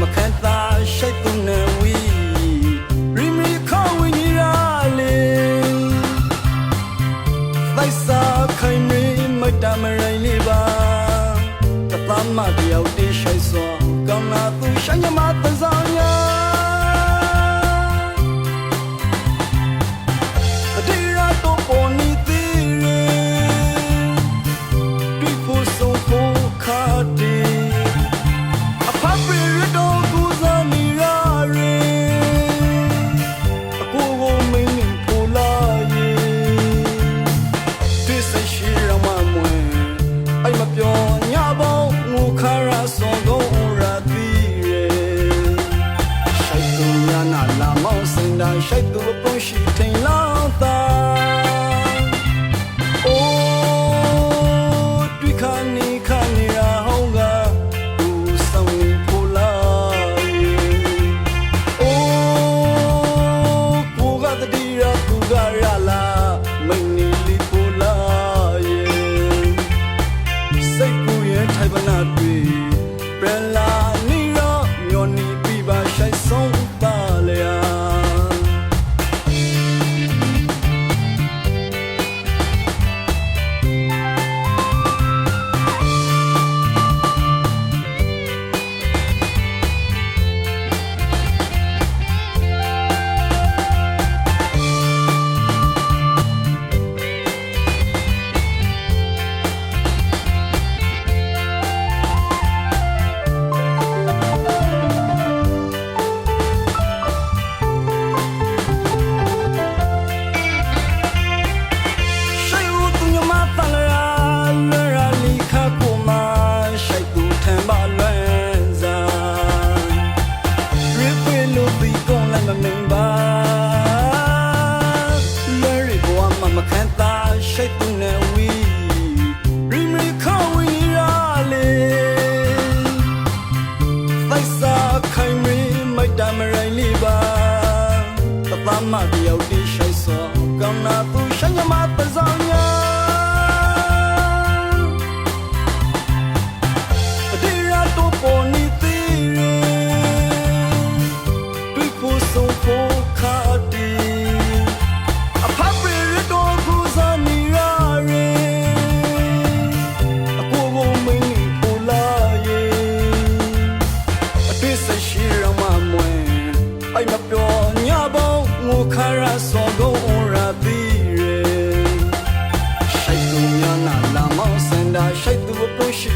မခံသာရှိုက်ပုန်နဝီရီမီခေါ်ဝင်ရလေလိုက်စာခိုင်မီမတမရိုင်းလေးပါတသမတယောက်တိရှိုက်စွာကောင်းလာသူရှိုင်းမသဇောင်းညာ စိတ်ကိုရဲ့ထိုင်ပနာတွေပြန်လာ kara so go ora bire shaitu yana la mo senda shaitu po shi